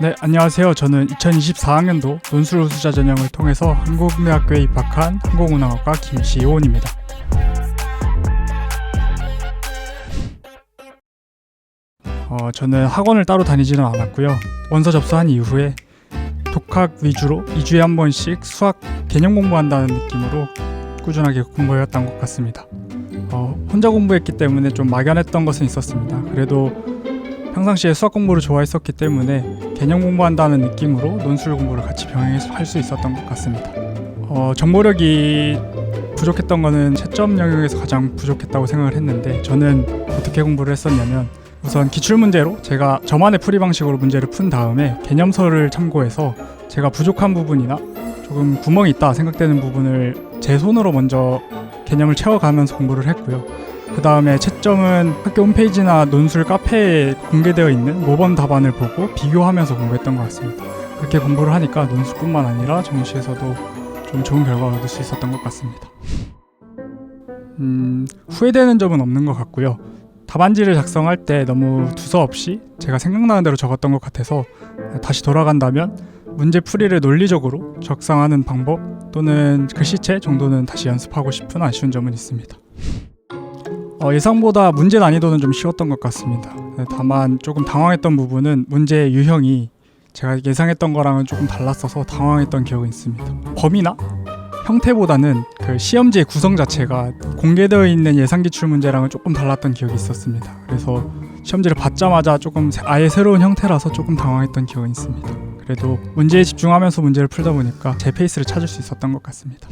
네, 안녕하세요. 저는 2024학년도 논술 우수자 전형을 통해서 한국대학교에 입학한 항공운항학과 김시온입니다. 어, 저는 학원을 따로 다니지는 않았고요. 원서 접수한 이후에 독학 위주로 2주에 한 번씩 수학 개념 공부한다는 느낌으로 꾸준하게 공부해왔던 것 같습니다. 어, 혼자 공부했기 때문에 좀 막연했던 것은 있었습니다. 그래도 평상시에 수학 공부를 좋아했었기 때문에 개념 공부한다는 느낌으로 논술 공부를 같이 병행할 수 있었던 것 같습니다. 어, 정보력이 부족했던 거는 채점 영역에서 가장 부족했다고 생각을 했는데 저는 어떻게 공부를 했었냐면 우선 기출 문제로 제가 저만의 풀이 방식으로 문제를 푼 다음에 개념서를 참고해서 제가 부족한 부분이나 조금 구멍이 있다 생각되는 부분을 제 손으로 먼저 개념을 채워가면서 공부를 했고요. 그 다음에 채점은 학교 홈페이지나 논술 카페에 공개되어 있는 모범 답안을 보고 비교하면서 공부했던 것 같습니다. 그렇게 공부를 하니까 논술뿐만 아니라 정시에서도 좀 좋은 결과를 얻을 수 있었던 것 같습니다. 음, 후회되는 점은 없는 것 같고요. 답안지를 작성할 때 너무 두서없이 제가 생각나는 대로 적었던 것 같아서 다시 돌아간다면 문제 풀이를 논리적으로 적성하는 방법 또는 글씨체 정도는 다시 연습하고 싶은 아쉬운 점은 있습니다. 어, 예상보다 문제 난이도는 좀 쉬웠던 것 같습니다. 네, 다만 조금 당황했던 부분은 문제의 유형이 제가 예상했던 거랑은 조금 달랐어서 당황했던 기억이 있습니다. 범위나 형태보다는 그 시험지의 구성 자체가 공개되어 있는 예상 기출 문제랑은 조금 달랐던 기억이 있었습니다. 그래서 시험지를 받자마자 조금 새- 아예 새로운 형태라서 조금 당황했던 기억이 있습니다. 그래도 문제에 집중하면서 문제를 풀다 보니까 제 페이스를 찾을 수 있었던 것 같습니다.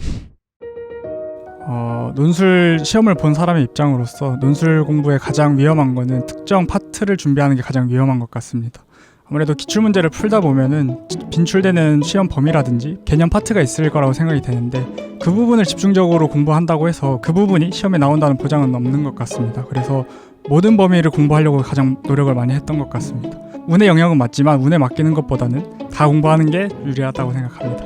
어, 논술 시험을 본 사람의 입장으로서 논술 공부의 가장 위험한 거는 특정 파트를 준비하는 게 가장 위험한 것 같습니다. 아무래도 기출 문제를 풀다 보면은 빈출되는 시험 범위라든지 개념 파트가 있을 거라고 생각이 되는데 그 부분을 집중적으로 공부한다고 해서 그 부분이 시험에 나온다는 보장은 없는 것 같습니다. 그래서 모든 범위를 공부하려고 가장 노력을 많이 했던 것 같습니다. 운의 영역은 맞지만 운에 맡기는 것보다는 다 공부하는 게 유리하다고 생각합니다.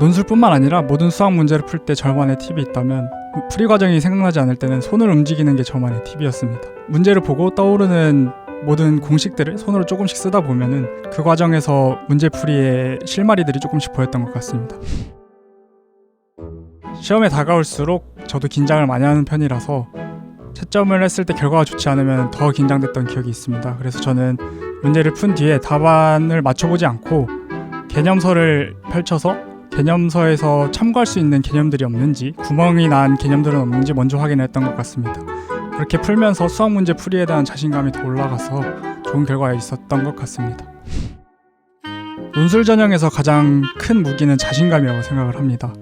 논술뿐만 아니라 모든 수학 문제를 풀 때 저만의 팁이 있다면 풀이 과정이 생각나지 않을 때는 손을 움직이는 게 저만의 팁이었습니다. 문제를 보고 떠오르는 모든 공식들을 손으로 조금씩 쓰다 보면은 그 과정에서 문제 풀이의 실마리들이 조금씩 보였던 것 같습니다. 시험에 다가올수록 저도 긴장을 많이 하는 편이라서 채점을 했을 때 결과가 좋지 않으면 더 긴장됐던 기억이 있습니다. 그래서 저는 문제를 푼 뒤에 답안을 맞춰보지 않고 개념서를 펼쳐서 개념서에서 참고할 수 있는 개념들이 없는지 구멍이 난 개념들은 없는지 먼저 확인했던 것 같습니다. 그렇게 풀면서 수학 문제 풀이에 대한 자신감이 더 올라가서 좋은 결과가 있었던 것 같습니다. 논술 전형에서 가장 큰 무기는 자신감이라고 생각을 합니다.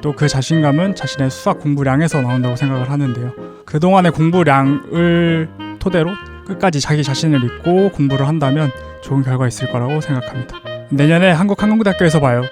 또 그 자신감은 자신의 수학 공부량에서 나온다고 생각을 하는데요. 그동안의 공부량을 토대로 끝까지 자기 자신을 믿고 공부를 한다면 좋은 결과 있을 거라고 생각합니다. 내년에 한국항공대학교에서 봐요.